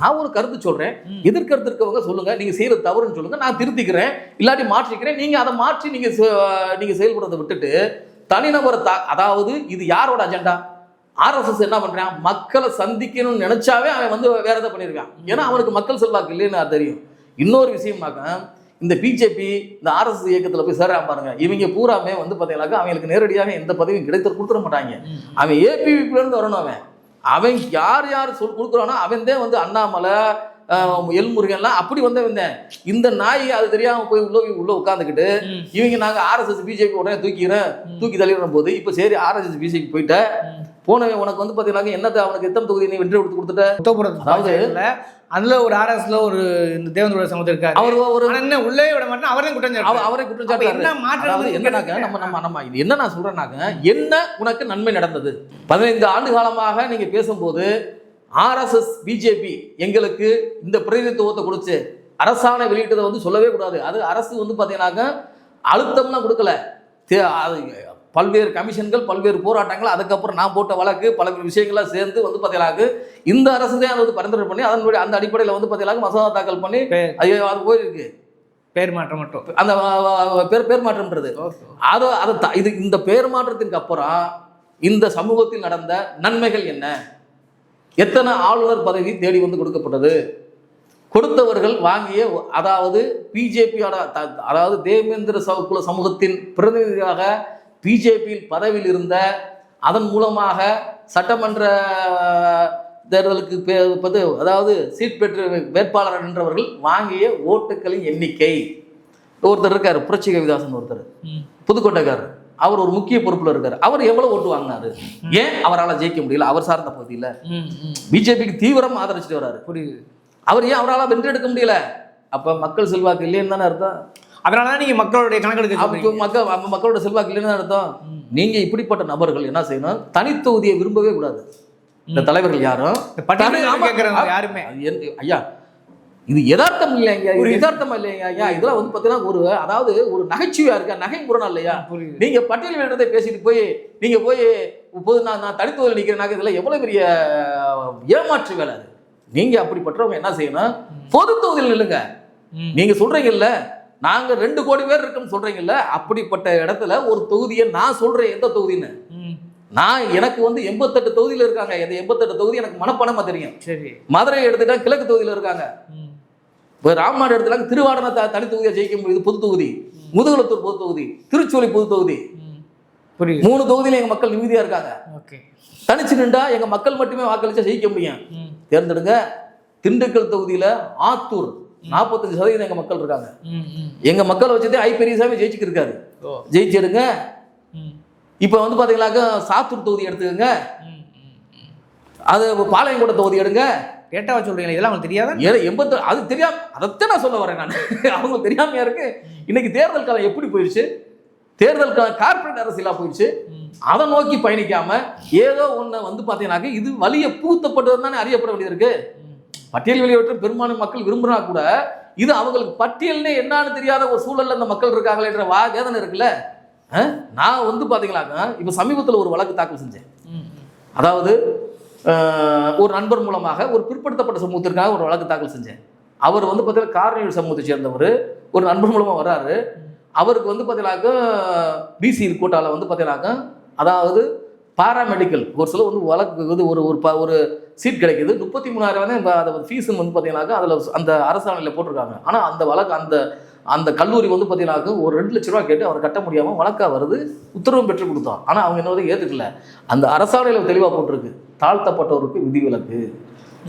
நான் ஒரு கருத்து சொல்றேன். எதிர்கருத்து இருக்கவங்க சொல்லுங்க. நீங்க செய்யறது தவறுன்னு சொல்லுங்க. நான் திருத்திக்கிறேன். இல்லாட்டி மாற்றிக்கிறேன். நீங்க அதை மாற்றி நீங்க நீங்க செயல்படுறதை விட்டுட்டு தனிநபரை தா அதாவது இது யாரோட அஜெண்டா? ஆர்எஸ்எஸ் என்ன பண்றான்? மக்களை சந்திக்கணும்னு நினைச்சாவே அவன் வந்து வேற எதை பண்ணிருக்கான் ஏன்னா அவனுக்கு மக்கள் செல்வாக்கு இல்லைன்னு தெரியும். இன்னொரு விஷயமாக்க இந்த பிஜேபி இந்த ஆர்எஸ்எஸ் இயக்கத்துல போய் சேர்றான் பாருங்க. இவங்க பூராமே வந்து பாத்தீங்கன்னாக்கா அவங்களுக்கு நேரடியாக எந்த பதவியும் கிடைத்து கொடுத்துட மாட்டாங்க. அவன் ஏபிவிபில இருந்து வரணும் அவன். அவன் யார் யார் சொல் கொடுக்குறானோ அவன் தான் வந்து அண்ணாமலை எல்முருகன்லாம் அப்படி வந்தவன் தான். இந்த நாய் அது தெரியாம போய் உள்ள போய் உள்ள உட்காந்துக்கிட்டு. இவங்க நாங்க ஆர்எஸ்எஸ் பிஜேபி உடனே தூக்கிறேன் தூக்கி தள்ளிடுற போது இப்போ சரி ஆர்எஸ்எஸ் பிஜேபி போயிட்ட. போனவன் உனக்கு வந்து பாத்தீங்கன்னா என்னத்தை அவனுக்கு எத்தனை தொகுதி நீ வெற்றி கொடுத்து கொடுத்துட்ட? அதாவது-
அதுல ஒரு ஆர்எஸ்ல ஒரு இந்த தேவேந்திர சமூகத்தில் இருக்காரு.
அவர் ஒரு
என்ன உள்ளே விட மாட்டேன் அவரையும் குற்றம்.
அவரை குற்றம் சாட்டுறாரு.
என்ன மாற்றம் வந்து
என்னன்னாக்க நம்ம நம்ம நம்ம இது என்ன நான் சொல்றேன்னாக்க என்ன உனக்கு நன்மை நடந்தது? பதினைந்து ஆண்டு காலமாக நீங்க பேசும்போது ஆர்எஸ்எஸ் பிஜேபி எங்களுக்கு இந்த பிரதிநிதித்துவத்தை கொடுத்து அரசாணை வெளியிட்டதை வந்து சொல்லவே கூடாது. அது அரசு வந்து பார்த்தீங்கன்னாக்க அழுத்தம்லாம் கொடுக்கல. பல்வேறு கமிஷன்கள் பல்வேறு போராட்டங்கள் அதுக்கப்புறம் நான் போட்ட வழக்கு பல்வேறு விஷயங்கள்லாம் சேர்ந்து வந்து பார்த்தீங்கன்னாக்க இந்த அரசு தான் அதை வந்து பரிந்துரை பண்ணி அதனுடைய அந்த அடிப்படையில் வந்து பார்த்தீங்கன்னாக்க மசோதா தாக்கல் பண்ணி
பேர்
அது போயிருக்கு.
பேர் மாற்றம் மட்டும்.
அந்த பேர் பேர் மாற்றம்ன்றது. அதை அதை இது இந்த பேர் மாற்றத்திற்கு அப்புறம் இந்த சமூகத்தில் நடந்த நன்மைகள் என்ன? எத்தனை ஆளுநர் பதவி தேடி வந்து கொடுக்கப்பட்டது? கொடுத்தவர்கள் வாங்கிய அதாவது பிஜேபியோட அதாவது தேவேந்திர ச- குல சமூகத்தின் பிரதிநிதியாக பிஜேபியில் பதவியில் இருந்த அதன் மூலமாக சட்டமன்ற தேர்தலுக்கு அதாவது சீட் பெற்று வேட்பாளர் என்றவர்கள் வாங்கிய ஓட்டுகளின் எண்ணிக்கை. ஒருத்தர் இருக்காரு புரட்சி கவிதாசன் ஒருத்தர். புதுக்கோட்டைக்காரர். அவர் ஒரு முக்கிய பொறுப்புல இருக்காரு. அவர் எவ்வளவு ஓட்டு வாங்கினாரு? ஏன் அவரால் ஜெயிக்க முடியல? அவர் சார்ந்த பகுதியில். பிஜேபிக்கு தீவிரம் ஆதரிச்சுட்டு வராரு.
புரியுது.
அவர் ஏன் அவரால் வென்றெடுக்க முடியல? அப்ப மக்கள் செல்வாக்கு இல்லைன்னு தானே அர்த்தம்.
அதனால தான் நீங்க மக்களுடைய கணக்கெடுக்க.
மக்கள் மக்களோட செல்வாக்கு இல்லைன்னு அர்த்தம். நீங்க இப்படிப்பட்ட நபர்கள் என்ன செய்யணும்? தனித்தொகுதியை விரும்பவே கூடாது. இந்த தலைவர்கள் யாரும்?
யாருமே.
ஐயா இது யதார்த்தம் இல்லைங்க
புரியுது.
யதார்த்தம் இல்லைங்க ஐயா. இதெல்லாம் வந்து பார்த்தீங்கன்னா ஒரு அதாவது ஒரு நகைச்சுவையா இருக்கா? நகை முரணா இல்லையா நீங்க பட்டியல் வேண்டதை பேசிட்டு போய் நீங்க போய் பொது நான் நான் தனித்துவத்தில் நிற்கிறேனாக்க இதுல எவ்வளவு பெரிய ஏமாற்று வேலை அது. நீங்க அப்படிப்பட்டவங்க என்ன செய்யணும்? பொது தொகுதியில் நில்லுங்க.
ம்.
நீங்க சொல்றீங்கல்ல நாங்க ரெண்டு கோடி பேர் இருக்கோம்னு சொல்றீங்கல்ல அப்படிப்பட்ட இடத்துல ஒரு தொகுதியை நான் சொல்றேன். எந்த தொகுதின்னு. நான் எனக்கு வந்து எண்பத்தெட்டு தொகுதியில இருக்காங்க. இந்த எண்பத்தெட்டு தொகுதி எனக்கு மனப்பணமா தெரியும்.
சரி.
மதுரை எடுத்துட்டா கிழக்கு தொகுதியில இருக்காங்க. இப்போ ராமநாடு எடுத்துட்டாங்க திருவாடனை த தனி தொகுதியாக ஜெயிக்க முடியுது. பொது தொகுதி. முதுகுளத்தூர் பொது தொகுதி. திருச்சோலி பொது தொகுதி. மூணு தொகுதியில எங்க மக்கள் நிம்மதியா இருக்காங்க.
ஓகே.
தனிச்சு நின்றா எங்க மக்கள் மட்டுமே வாக்களிச்சா ஜெயிக்க முடியும். தேர்ந்தெடுங்க. திண்டுக்கல் தொகுதியில ஆத்தூர். நாற்பத்தஞ்சு சதவீதம் எங்க மக்கள் இருக்காங்க
ம். ம்.
எங்க மக்களை வச்சுட்டு ஐ பெரியசாமி ஜெயிச்சுக்கு இருக்காரு
ம்.
இப்போ வந்து பாத்தீங்கன்னாக்க சாத்தூர் தொகுதி எடுத்துக்கோங்க. அது பாளையங்கோட்டை தொகுதி எடுங்க
டேட்டாவா சொல்றீங்களா இதெல்லாம் உங்களுக்கு தெரியாதா
எண்பத்தி அது தெரியாம அதைத்தான் நான் சொல்ல வரேன் நான் அவங்களுக்கு தெரியாமையா இருக்கு இன்னைக்கு தேர்தல் காலம் எப்படி போயிடுச்சு தேர்தல் காலம் கார்ப்பரேட் அரசியலா போயிடுச்சு. அதை நோக்கி பயணிக்காம ஏதோ ஒண்ணு வந்து பாத்தீங்கன்னாக்க இது வலிய பூத்தப்பட்டது தானே அறியப்பட வேண்டியது இருக்கு
ம்.
பட்டியல் வெளியேற்ற பெரும்பான்மை மக்கள் விரும்புனா கூட இது அவங்களுக்கு பட்டியல்னே என்னன்னு தெரியாத ஒரு சூழல்ல இந்த மக்கள் இருக்காங்களேன்ற வா வேதனை இருக்குல்ல? நான் வந்து பாத்தீங்கன்னாக்க இப்ப சமீபத்துல ஒரு வழக்கு தாக்கல் செஞ்சேன். அதாவது ஒரு நண்பர் மூலமாக ஒரு பிற்படுத்தப்பட்ட சமூகத்திற்காக ஒரு வழக்கு தாக்கல் செஞ்சேன். அவர் வந்து பார்த்தீங்கன்னா கார்னியல் சமூகத்தை சேர்ந்தவர். ஒரு நண்பர் மூலமாக வர்றாரு. அவருக்கு வந்து பார்த்தீங்கன்னாக்கா பிசி கோட்டாவில் வந்து பார்த்தீங்கன்னாக்கா அதாவது பாராமெடிக்கல் ஒரு சில வந்து வழக்கு இது ஒரு ஒரு ப- ஒரு சீட் கிடைக்குது. முப்பத்தி மூணாயிரம் வந்து அதை ஃபீஸுன்னு வந்து பார்த்தீங்கன்னாக்கா அதில் அந்த அரசாணையில் போட்டிருக்காங்க. ஆனால் அந்த வழக்கு அந்த அந்த கல்லூரி வந்து பார்த்தீங்கன்னாக்கா ஒரு ரெண்டு லட்ச ரூபா கேட்டு அவர் கட்ட முடியாமல் வழக்காக வருது. உத்தரவும் பெற்று கொடுத்தோம் ஆனால் அவங்க என்ன ஏற்றுக்கல அந்த அரசாணையில் தெளிவாக போட்டிருக்கு. தாழ்த்தப்பட்டவருக்கு விதிவிலக்கு.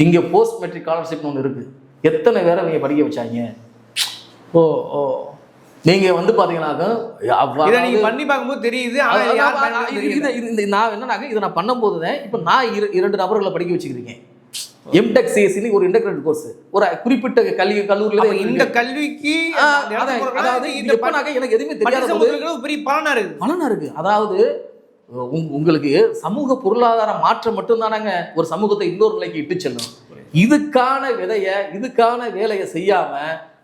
இங்கே போஸ்ட் மெட்ரிக் ஸ்காலர்ஷிப்னு ஒன்று இருக்குது எத்தனை பேரை அவங்க படிக்க வச்சாங்க?
ஓ ஓ
நீங்க வந்து பாத்தீங்கன்னாக்க
நீங்க பண்ணி பார்க்கும்போது தெரியுது
நான் என்னன்னாக்க இதை நான் பண்ணும்போது தான் இப்போ நான் இரு இரண்டு நபர்களை படிக்க வச்சுக்கிறீங்க எம்டெக் சிஎஸ்சின்னு ஒரு இன்டெகிரேட் கோர்ஸ் ஒரு குறிப்பிட்ட கல்வி கல்லூரியில
இந்த கல்விக்கு
அதாவது
இந்த
இது எப்பனாக்க எனக்கு எதுவுமே தெரியாத
பெரிய பலனா இருக்குது?
பலனா இருக்கு. அதாவது உங்- உங்களுக்கு சமூக பொருளாதார மாற்றம் மட்டும்தானங்க ஒரு சமூகத்தை இன்னொரு நிலைக்கு இட்டு செல்லும். இதுக்கான விதைய இதுக்கான வேலையை செய்யாம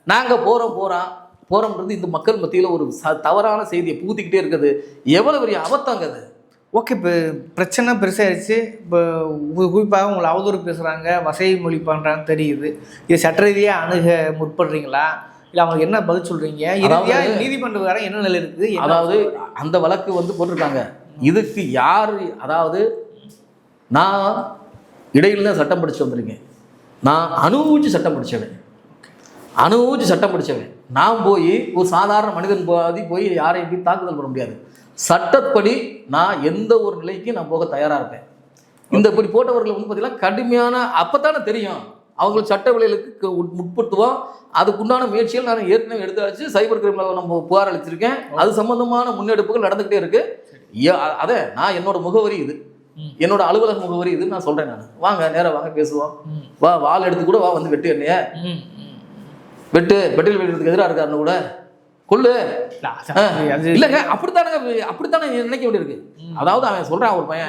நாங்க போறோம் போறோம் போறோம்ன்றது இந்த மக்கள் மத்தியில ஒரு ச- தவறான செய்தியை பூத்திக்கிட்டே இருக்குது. எவ்வளவு பெரிய அபத்தங்க அது?
ஓகே இப்போ பிரச்சனை பெருசாயிருச்சு. இப்போ குறிப்பாக உங்களை அவதூறு பேசுகிறாங்க வசை மொழி பண்ணுறான்னு தெரியுது. இது சட்ட ரீதியாக அணுக முற்படுறீங்களா? இல்லை அவங்களுக்கு என்ன பதில் சொல்கிறீங்க இறுதியாக நீதிமன்ற வர என்ன நிலை இருக்குது?
அதாவது அந்த வழக்கு வந்து போட்டிருக்காங்க. இதுக்கு யார் அதாவது நான் இடையில தான் சட்டம் படிச்சு வந்திருக்கேன். நான் அனுபவிச்சு சட்டம் படிச்சவன். அனுபவிச்சு சட்டம் படிச்சவன். நான் போய் ஒரு சாதாரண மனிதன் பாதி போய் யாரையும் போய் தாக்குதல் பண்ண முடியாது. சட்டப்படி நான் எந்த ஒரு நிலைக்கு நான் போக தயாராக இருப்பேன். இந்த இப்படி போட்டவர்கள் வந்து பார்த்தீங்கன்னா கடுமையான அப்பத்தானே தெரியும். அவங்களுக்கு சட்ட விலைகளுக்கு க- உட்- உட்படுத்துவோம். அதுக்குண்டான முயற்சிகள் நான் ஏற்கனவே எடுத்தாச்சு. சைபர் கிரைமில் நம்ம புகார் அளிச்சிருக்கேன். அது சம்பந்தமான முன்னெடுப்புகள் நடந்துக்கிட்டே இருக்கு. ஏ- அ- அதே நான் என்னோட முகவரி இது. என்னோட அலுவலக முகவரி இது நான் சொல்றேன் நான். வாங்க நேரா வாங்க பேசுவோம். வா வால் எடுத்து கூட வா வந்து வெட்டு என்னைய. வெட்டு வெட்டில் வெட்டுறதுக்கு எதிராக இருக்காருன்னு கூட. கொள்ளு. இல்லங்க அப்படித்தானங்க அப்படித்தானே நினைக்க வேண்டியிருக்கு. அதாவது அவன் சொல்றான் ஒரு பையன்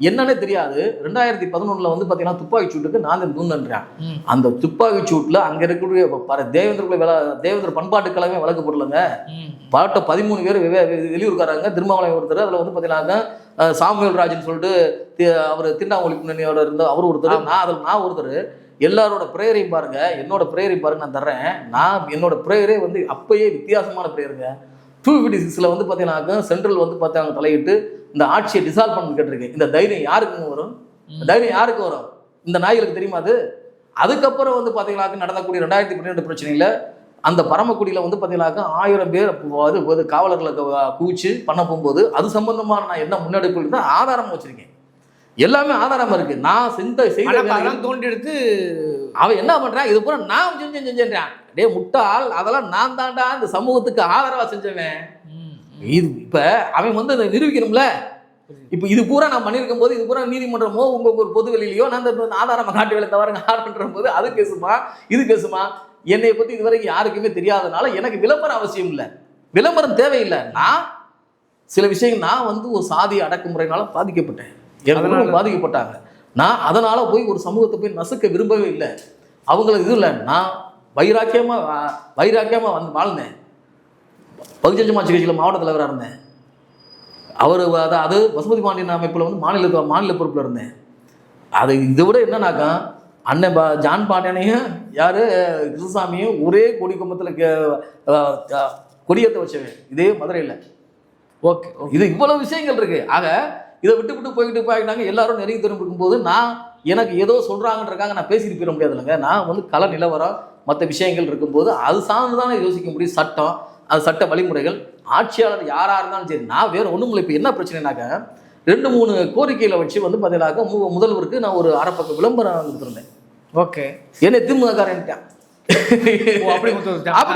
என்னன்னே தெரியாது. ரெண்டாயிரத்தி பதினொன்னுல வந்து பாத்தீங்கன்னா துப்பாக்கி சூட்டுக்கு நான் தூண்டுன்றான். அந்த துப்பாக்கி சூட்ல அங்க இருக்கக்கூடிய பல தேவேந்திர குல வேளா- தேவேந்திர பண்பாட்டு கழகமே வழக்கு போடலங்க. பாட்ட பதிமூணு பேர் வெளியூர்காரங்க திருமாவளவன் ஒருத்தர் அதுல வந்து பாத்தீங்கன்னா சாமுவேல் ராஜன் சொல்லிட்டு அவர் திண்டாமொழி பின்னணியோட இருந்த அவர் ஒருத்தர் நான் அதில் நான் ஒருத்தர். எல்லாரோட ப்ரேயரையும் பாருங்க. என்னோட ப்ரேயரையும் பாருங்க நான் தர்றேன். நான் என்னோட ப்ரேயரே வந்து அப்பயே வித்தியாசமான ப்ரேயருங்க டூ ஃபிஃப்டி சிக்ஸில் வந்து பார்த்தீங்கன்னாக்கா சென்ட்ரல் வந்து பார்த்தாங்க தலையிட்டு இந்த ஆட்சியை டிசால்வ் பண்ணு கேட்டிருக்கேன். இந்த தைரியம் யாருக்குங்க வரும்? தைரியம் யாருக்கு வரும்? இந்த நாய்களுக்கு தெரியுமா அது? அதுக்கப்புறம் வந்து பார்த்தீங்கன்னாக்க நடந்தக்கூடிய ரெண்டாயிரத்தி பன்னிரெண்டு பிரச்சனையில் அந்த பரமக்குடியில் வந்து பார்த்தீங்கன்னாக்க ஆயிரம் பேர் அது காவலர்களை குவிச்சு பண்ண போகும்போது அது சம்பந்தமான நான் என்ன முன்னெடுப்பு ஆதாரம் வச்சுருக்கேன். எல்லாமே ஆதாரமா இருக்கு. நான் செஞ்ச செய்த
தோண்டி எடுத்து
அவன் என்ன பண்றான்? இது பூரா நான் செஞ்சேன் செஞ்சேன்றான். டேய் முட்டாள் அதெல்லாம் நான் தான்டா இந்த சமூகத்துக்கு ஆதரவா செஞ்சவன். இது இப்ப அவன் வந்து அதை நிரூபிக்கணும்ல? இப்ப இது பூரா நான் பண்ணியிருக்கும் போது இது பூரா நீதிமன்றமோ உங்க ஒரு பொது வெளியிலயோ நான் இந்த ஆதாரமா காட்டு வேலை தவறுங்க ஆர்டர்ன்ற போது அது கேசுமா இது கேசுமா? என்னை பத்தி இதுவரைக்கும் யாருக்குமே தெரியாதனால எனக்கு விளம்பரம் அவசியம் இல்லை. விளம்பரம் தேவையில்லை. நான் சில விஷயங்கள் நான் வந்து ஒரு சாதி அடக்குமுறையினால பாதிக்கப்பட்டேன். என் பாதிக்கப்பட்டாங்க. நான் அதனால போய் ஒரு சமூகத்தை போய் நசுக்க விரும்பவே இல்லை. அவங்களுக்கு இது இல்லை. நான் வைராக்கியமா வா- வைராக்கியமா வந்து வாழ்ந்தேன். பகுஜன்மாட்சி கட்சியில் மாவட்ட தலைவராக இருந்தேன். அவர் அது அது பசுமதி பாண்டியன் அமைப்பில் வந்து மாநில மாநில பொறுப்பில் இருந்தேன். அது இதை விட என்னன்னாக்கா அண்ணன் பா ஜான் பாண்டியனையும் யார் கிருஷ்ணசாமியும் ஒரே கொடி கும்பத்தில் கொடியேற்ற வச்சவன். இதே மதுரையில்.
ஓகே.
இது இவ்வளவு விஷயங்கள் இருக்கு. ஆக இதை விட்டு விட்டு போய்கிட்டு போயிட்டாங்க எல்லாரும் நெருங்கி திரும்பி இருக்கும்போது நான் எனக்கு ஏதோ சொல்றாங்கன்றக்காக நான் பேசிட்டு போயிட முடியாதுல்லங்க. நான் வந்து கள நிலவரம் மற்ற விஷயங்கள் இருக்கும்போது அது சார்ந்து தானே யோசிக்க முடியும். சட்டம் அது சட்ட வழிமுறைகள் ஆட்சியாளர் யாரா இருந்தாலும் சரி நான் வேற ஒண்ணும் இல்லை இப்போ என்ன பிரச்சனைனாக்க ரெண்டு மூணு கோரிக்கைகளை வச்சு வந்து மு- முதல்வருக்கு நான் ஒரு அரை பக்கம் விளம்பரம் கொடுத்துருந்தேன்.
ஓகே.
என்னை திமுககாரன்ட்டான்.
ஓ, அப்படி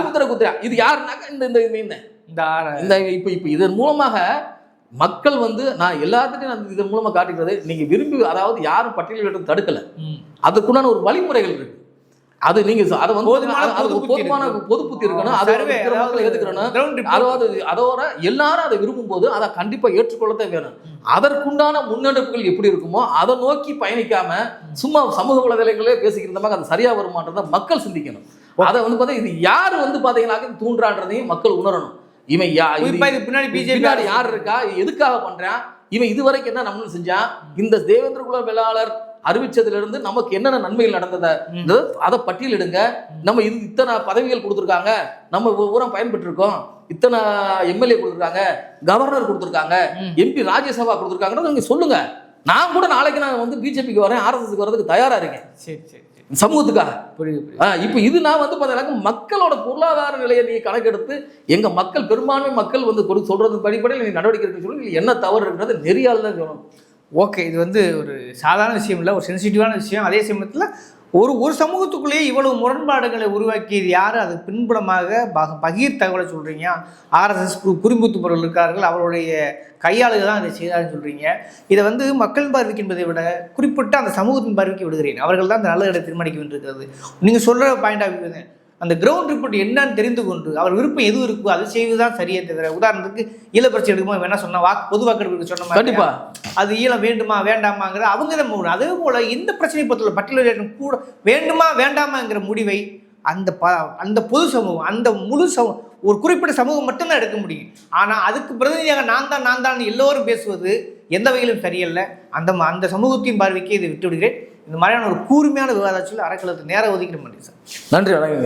முத்திர
குத்துறான் இது யாருனாக்கா இந்த இந்த இந்த
இந்த
இப்போ இப்போ இதன் மூலமாக மக்கள் வந்து நான் எல்லாத்துட்டையும் நான் இதன் மூலமா காட்டுகிறது நீங்க விரும்பி அதாவது யாரும் பட்டியலிட்டு தடுக்கல. அதுக்குண்டான ஒரு வழிமுறைகள் இருக்கு. அது நீங்க அதை வந்து
போதுமான
அது- அது
பொது
ஒரு
புத்தி
போதுமான
இருக்கு.
பொது புத்தி இருக்கணும் அதை மக்களை
அதாவது
அதோட எல்லாரும் அதை விரும்பும் போது அதை கண்டிப்பா ஏற்றுக்கொள்ளத்தான் வேணும். அதற்குண்டான முன்னெடுப்புகள் எப்படி இருக்குமோ அதை நோக்கி பயணிக்காம சும்மா சமூக வலைதளங்களே பேசிக்கிறதமாக அது சரியா வருமானதை மக்கள் சிந்திக்கணும். அதை வந்து பார்த்தா இது யார் வந்து பாத்தீங்கன்னாக்க தூண்டுறான்றதையும் மக்கள் உணரணும். இவன் யா இது-
இது பின்னாடி பிஜேபி
பின்னாடி யார் இருக்கா எதுக்காக பண்றான்? இவன் இதுவரைக்கும் என்ன நம்ம செஞ்சான் இந்த தேவேந்திர குல வேளாளர் அறிவிச்சதுல இருந்து நமக்கு என்னென்ன நன்மைகள் நடந்தத அதை பட்டியலிடுங்க நம்ம இது இத்தனை பதவிகள் கொடுத்துருக்காங்க. நம்ம ஊரம் பயன்பட்டு இருக்கோம் இத்தனை எம்எல்ஏ கொடுத்துருக்காங்க. கவர்னர் கொடுத்துருக்காங்க. எம்பி ராஜ்யசபா கொடுத்துருக்காங்கன்னு நீங்க சொல்லுங்க. நான் கூட நாளைக்கு நான் வந்து பிஜேபிக்கு வரேன் ஆர்எஸ்எஸ்க்கு வரதுக்கு தயாரா இருக்கேன்.
சரி சரி.
ஆ, இப்போ இது நான் வந்து பார்த்தீங்கன்னா மக்களோட பொருளாதார நிலையை நீ கணக்கெடுத்து எங்க மக்கள் பெரும்பான்மை மக்கள் வந்து கொடு சொல்றது படிப்படையில் நீ நடவடிக்கை எடுக்க சொல்லி என்ன தவறு இருக்கிறது நெறியால் தான் சொல்லணும்.
ஓகே இது வந்து ஒரு சாதாரண விஷயம் இல்லை ஒரு சென்சிட்டிவான விஷயம். அதே சமயத்தில் ஒரு ஒரு சமூகத்துக்குள்ளேயே இவ்வளவு முரண்பாடுகளை உருவாக்கியது யார்? அது பின்புலமாக பக- பகீர் தகவலை சொல்கிறீங்க ஆர்எஸ்எஸ் குறும்புத்து பொருள் இருக்கார்கள். அவருடைய கையாளுகள் தான் அதை செய்தாருன்னு சொல்கிறீங்க இதை வந்து மக்கள் பார்வைக்கு என்பதை விட குறிப்பிட்ட அந்த சமூகத்தின் பார்வைக்கு விடுகிறேன். அவர்கள் தான் அந்த நல்ல இடத்தை தீர்மானிக்க வேண்டியிருக்கிறது நீங்கள் சொல்கிற பாயிண்ட் ஆஃப் வியூ அந்த கிரவுண்ட் ரிப்போர்ட் என்னன்னு தெரிந்து கொண்டு அவர் விருப்பம் எது இருக்கோ அதை செய்வதுதான் சரியே தவிர உதாரணத்துக்கு ஈழப்பரிசை எடுக்கும்போது என்ன சொன்னா வாக்கு பொது வாக்கெடுப்புக்கு சொன்ன
கண்டிப்பா.
அது ஈழம் வேண்டுமா வேண்டாமாங்கிற அவங்க தான் அதே போல இந்த பிரச்சனை பற்றியுள்ள பட்டியலிடம் கூட வேண்டுமா வேண்டாமாங்கிற முடிவை அந்த ப அந்த பொது சமூகம் அந்த முழு சமூகம் ஒரு குறிப்பிட்ட சமூகம் மட்டும்தான் எடுக்க முடியும். ஆனால் அதுக்கு பிரதிநிதியாக நான் தான் நான் தான் எல்லோரும் பேசுவது எந்த வகையிலும் சரியல்ல. அந்த அந்த சமூகத்தின் பார்வைக்கு இதை விட்டு விடுகிறேன் இந்த மாதிரியான ஒரு கூர்மையான விவாதத்தில் அறக்கலத்துக்கு நேரம் ஒதுக்கிட மாட்டேன் சார்.
நன்றி வணக்கங்க